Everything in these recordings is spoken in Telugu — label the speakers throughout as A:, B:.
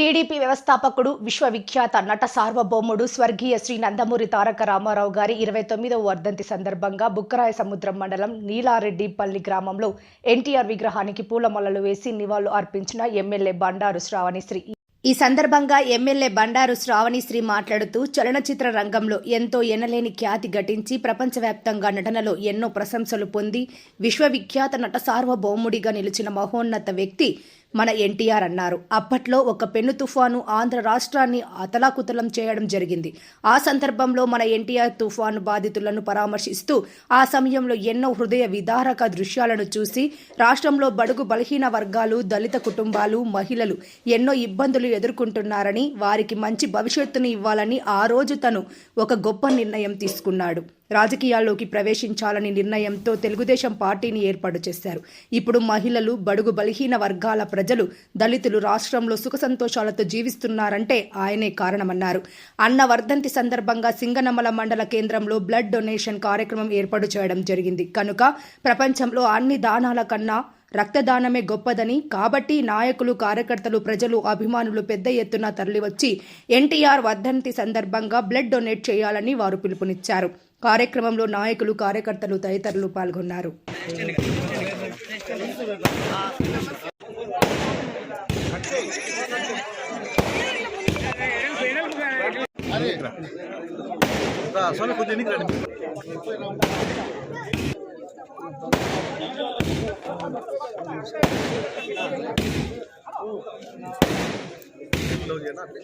A: టీడీపీ వ్యవస్థాపకుడు విశ్వవిఖ్యాత నట సార్వభౌముడు స్వర్గీయ శ్రీ నందమూరి తారక రామారావు గారి ఇరవై తొమ్మిదవ వర్ధంతి సందర్భంగా బుక్కరాయ సముద్రం మండలం నీలారెడ్డిపల్లి గ్రామంలో ఎన్టీఆర్ విగ్రహానికి పూలమలలు వేసి నివాళులు అర్పించిన ఎమ్మెల్యే బండారు శ్రావణిశ్రీ ఈ సందర్భంగా ఎమ్మెల్యే బండారు శ్రావణిశ్రీ మాట్లాడుతూ చలనచిత్ర రంగంలో ఎంతో ఎనలేని ఖ్యాతి ఘటించి ప్రపంచవ్యాప్తంగా నటనలో ఎన్నో ప్రశంసలు పొంది విశ్వవిఖ్యాత నట సార్వభౌముడిగా నిలిచిన మహోన్నత వ్యక్తి మన ఎన్టీఆర్ అన్నారు. అప్పట్లో ఒక పెను తుఫాను ఆంధ్ర రాష్ట్రాన్ని అతలాకుతలం చేయడం జరిగింది. ఆ సందర్భంలో మన ఎన్టీఆర్ తుఫాను బాధితులను పరామర్శిస్తూ ఆ సమయంలో ఎన్నో హృదయ విదారక దృశ్యాలను చూసి రాష్ట్రంలో బడుగు బలహీన వర్గాలు దళిత కుటుంబాలు మహిళలు ఎన్నో ఇబ్బందులు ఎదుర్కొంటున్నారని వారికి మంచి భవిష్యత్తును ఇవ్వాలని ఆ రోజు తను ఒక గొప్ప నిర్ణయం తీసుకున్నాడు. రాజకీయాల్లోకి ప్రవేశించాలని నిర్ణయంతో తెలుగుదేశం పార్టీని ఏర్పాటు చేశారు. ఇప్పుడు మహిళలు బడుగు బలహీన వర్గాల ప్రజలు దళితులు రాష్ట్రంలో సుఖ సంతోషాలతో జీవిస్తున్నారంటే ఆయనే కారణమన్నారు. అన్న వర్ధంతి సందర్భంగా సింగనమల మండల కేంద్రంలో బ్లడ్ డొనేషన్ కార్యక్రమం ఏర్పాటు చేయడం జరిగింది. కనుక ప్రపంచంలో అన్ని దానాల కన్నా రక్తదానమే గొప్పదని కాబట్టి నాయకులు కార్యకర్తలు ప్రజలు అభిమానులు పెద్ద ఎత్తున తరలివచ్చి ఎన్టీఆర్ వర్ధంతి సందర్భంగా బ్లడ్ డొనేట్ చేయాలని వారు పిలుపునిచ్చారు. కార్యక్రమంలో నాయకులు కార్యకర్తలు తదితరులు పాల్గొన్నారు.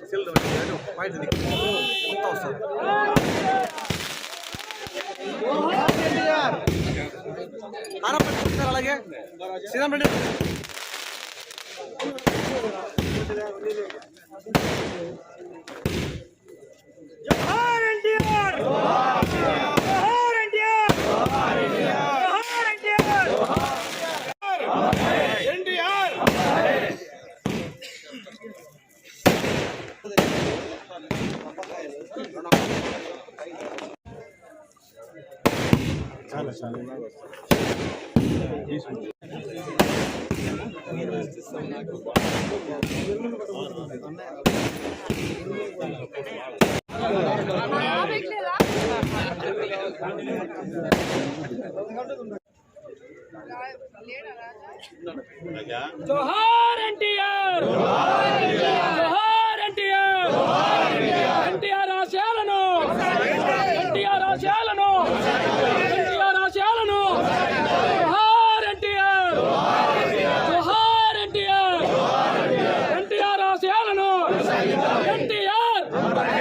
B: సెల్ పాయింట్ మొత్తం వస్తుంది అలాగే శ్రీరామ్ రెడ్డి
C: జోహార్ ఎన్టీఆర్ చాలా చాలా. జోహార్ ఎన్టీఆర్! జోహార్ ఎన్టీఆర్! ఎన్టీఆర్ ఆశయాలను! ఎన్టీఆర్ ఆశయాలు ఎన్టీఆర్ ఆశయాలను జోహార్ ఎన్టీఆర్ జోహార్ ఎన్టీఆర్ ఎన్టీఆర్ ఆశయాలను ఎన్టీఆర్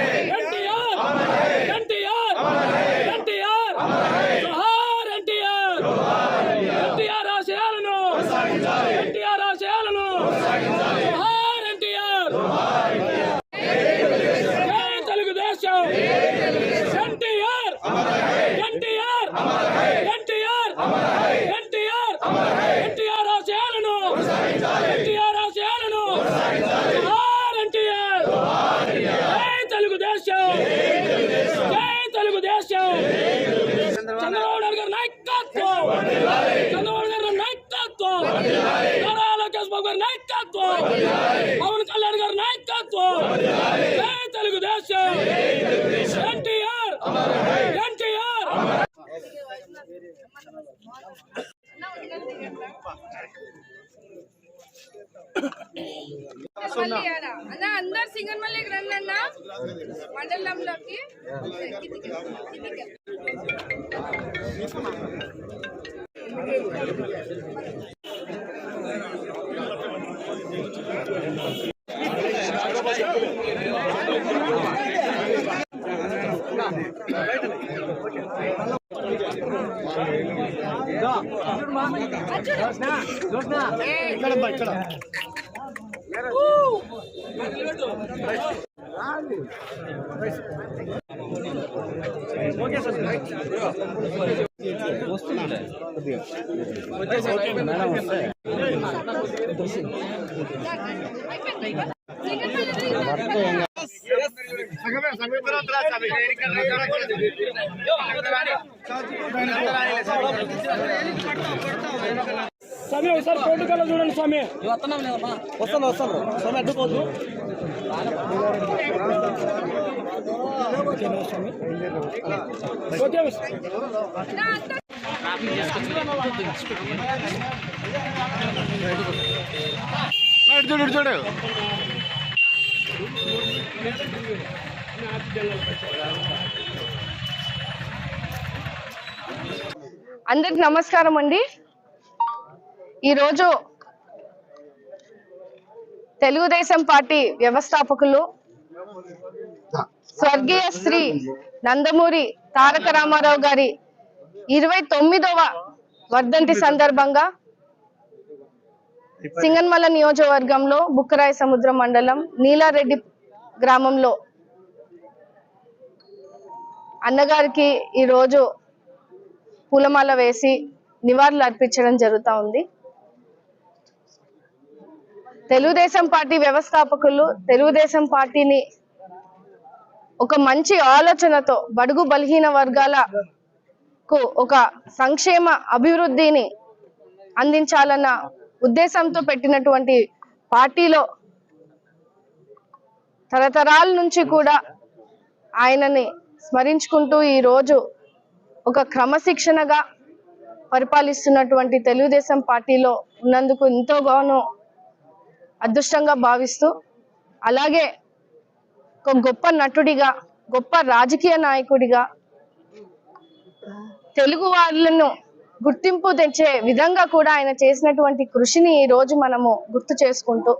C: ఉన్నా అన్నా అందరు సింగర్ మల్లికి రండి అన్న మండలంలోకి ఇక్కడ
D: ఇక్కడ. ¿Qué es eso? ¿Qué es eso?
C: స్వామి ఒకసారి కోర్టు కల్లా చూడండి స్వామి.
B: వస్తాను వస్తాను. స్వామి అడ్డుకోవద్దు
C: ఓకే
B: చూడు చూడు.
D: అందరికి నమస్కారం అండి. ఈరోజు తెలుగుదేశం పార్టీ వ్యవస్థాపకులు స్వర్గీయ శ్రీ నందమూరి తారక రామారావు గారి ఇరవై తొమ్మిదవ వర్ధంతి సందర్భంగా సింగన్మల నియోజకవర్గంలో బుక్కరాయ సముద్ర మండలం నీలారెడ్డి గ్రామంలో అన్నగారికి ఈరోజు పూలమాల వేసి నివాళులు అర్పించడం జరుగుతూ ఉంది. తెలుగుదేశం పార్టీ వ్యవస్థాపకులు తెలుగుదేశం పార్టీని ఒక మంచి ఆలోచనతో బడుగు బలహీన వర్గాలకు ఒక సంక్షేమ అభివృద్ధిని అందించాలన్న ఉద్దేశంతో పెట్టినటువంటి పార్టీలో తరతరాల నుంచి కూడా ఆయనని స్మరించుకుంటూ ఈ రోజు ఒక క్రమశిక్షణగా పరిపాలిస్తున్నటువంటి తెలుగుదేశం పార్టీలో ఉన్నందుకు ఎంతోగానో అదృష్టంగా భావిస్తూ అలాగే ఒక గొప్ప నటుడిగా గొప్ప రాజకీయ నాయకుడిగా తెలుగు వాళ్ళను గుర్తింపు తెచ్చే విధంగా కూడా ఆయన చేసినటువంటి కృషిని ఈ రోజు మనము గుర్తు చేసుకుంటూ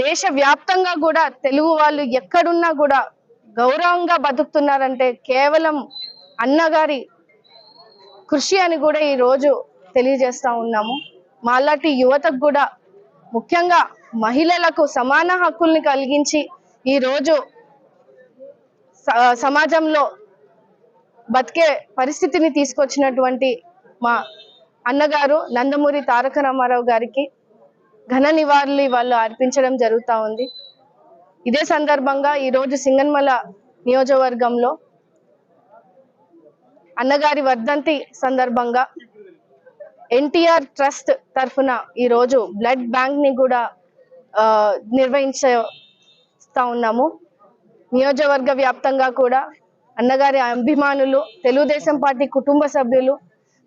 D: దేశ వ్యాప్తంగా కూడా తెలుగు వాళ్ళు ఎక్కడున్నా కూడా గౌరవంగా బతుకుతున్నారంటే కేవలం అన్నగారి కృషి అని కూడా ఈ రోజు తెలియజేస్తా ఉన్నాము. మాలాంటి యువతకు కూడా ముఖ్యంగా మహిళలకు సమాన హక్కుల్ని కలిగించి ఈ రోజు సమాజంలో బతికే పరిస్థితిని తీసుకొచ్చినటువంటి మా అన్నగారు నందమూరి తారక రామారావు గారికి ఘన నివాళులు వాళ్ళు అర్పించడం జరుగుతూ ఉంది. ఇదే సందర్భంగా ఈరోజు సింగన్మల నియోజకవర్గంలో అన్నగారి వర్ధంతి సందర్భంగా ఎన్టీఆర్ ట్రస్ట్ తరఫున ఈరోజు బ్లడ్ బ్యాంక్ని కూడా నిర్వహించేస్తా ఉన్నాము. నియోజకవర్గ వ్యాప్తంగా కూడా అన్నగారి అభిమానులు తెలుగుదేశం పార్టీ కుటుంబ సభ్యులు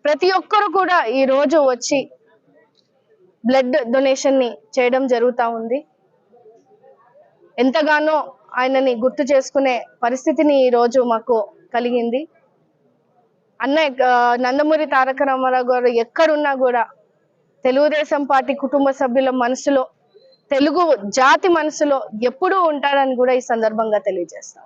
D: ప్రతి ఒక్కరు కూడా ఈ రోజు వచ్చి బ్లడ్ డొనేషన్ని చేయడం జరుగుతూ ఉంది. ఎంతగానో ఆయనని గుర్తు చేసుకునే పరిస్థితిని ఈ రోజు మాకు కలిగింది. అన్న నందమూరి తారక రామారావు గారు ఎక్కడున్నా కూడా తెలుగుదేశం పార్టీ కుటుంబ సభ్యుల మనసులో తెలుగు జాతి మనసులో ఎప్పుడూ ఉంటారని కూడా ఈ సందర్భంగా తెలియజేస్తాం.